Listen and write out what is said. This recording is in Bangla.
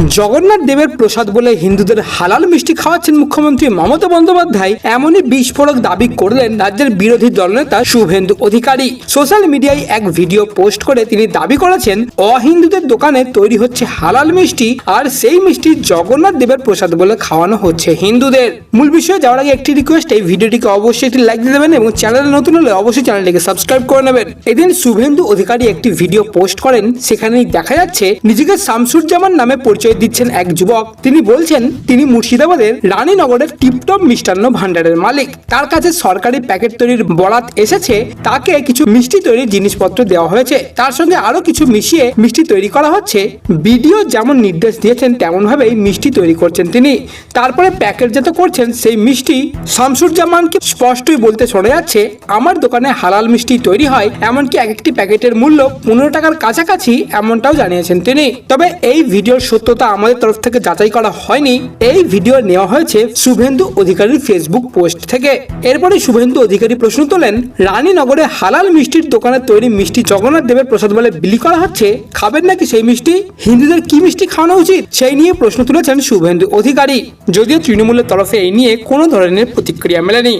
জগন্নাথ দেবের প্রসাদ বলে হিন্দুদের হালাল মিষ্টি খাওয়াচ্ছেন মুখ্যমন্ত্রী মমতা বন্দ্যোপাধ্যায়, এমনই বিস্ফোরক দাবি করলেন রাজ্যের বিরোধী দলনেতা শুভেন্দু অধিকারী। সোশ্যাল মিডিয়ায় এক ভিডিও পোস্ট করে তিনি দাবি করেছেন, অহিন্দুদের দোকানে তৈরি হচ্ছে হালাল মিষ্টি আর সেই মিষ্টি জগন্নাথ দেবের প্রসাদ বলে খাওয়ানো হচ্ছে হিন্দুদের। মূল বিষয়ে যাওয়ার আগে একটি রিকোয়েস্ট এই ভিডিওটিকে অবশ্যই একটি লাইক দিয়ে দেবেন এবং চ্যানেলে নতুন হলে অবশ্যই চ্যানেলটিকে সাবস্ক্রাইব করে নেবেন। এদিন শুভেন্দু অধিকারী একটি ভিডিও পোস্ট করেন, সেখানেই দেখা যাচ্ছে, নিজেকে শামসুজ্জামান নামে পরিচয় দিচ্ছেন এক যুবক। তিনি বলছেন, তিনি মুর্শিদাবাদের রানীনগরের টিপটপ মিষ্টান্ন ভান্ডারের মালিক। তার কাছে সরকারি প্যাকেট তৈরির বরাত এসেছে, তাকে কিছু মিষ্টি তৈরির জিনিসপত্র দেওয়া হয়েছে। তার সঙ্গে আরও কিছু মিশিয়ে মিষ্টি তৈরি করা হচ্ছে। ভিডিও যেমন নির্দেশ দিয়েছেন তেমন ভাবেই মিষ্টি তৈরি করছেন তিনি। তারপরে প্যাকেটজাত করছেন, সেই মিষ্টি শামসুজ্জামানকে স্পষ্টই বলতে শোনা যাচ্ছে, আমার দোকানে হালাল মিষ্টি তৈরি হয়, এমনকি এক একটি প্যাকেটের মূল্য পনেরো টাকার কাছাকাছি, এমনটাও জানিয়েছেন তিনি। তবে এই ভিডিওর সত্যতা আমাদের তরফ থেকে যাচাই করা হয়নি। এই ভিডিও নেওয়া হয়েছে শুভেন্দু অধিকারীর ফেসবুক পোস্ট থেকে। এরপরে শুভেন্দু অধিকারী প্রশ্ন তোলেন, রানীনগরে হালাল মিষ্টির দোকানে তৈরি মিষ্টি জগন্নাথ দেবের প্রসাদ বলে বিলি করা হচ্ছে? খাবেন নাকি সেই মিষ্টি? হিন্দুদের কি মিষ্টি খাওয়ানো উচিত? সেই নিয়ে প্রশ্ন তুলেছেন শুভেন্দু অধিকারী। যদিও তৃণমূলের তরফে এই নিয়ে কোনো ধরনের প্রতিক্রিয়া মেলেনি।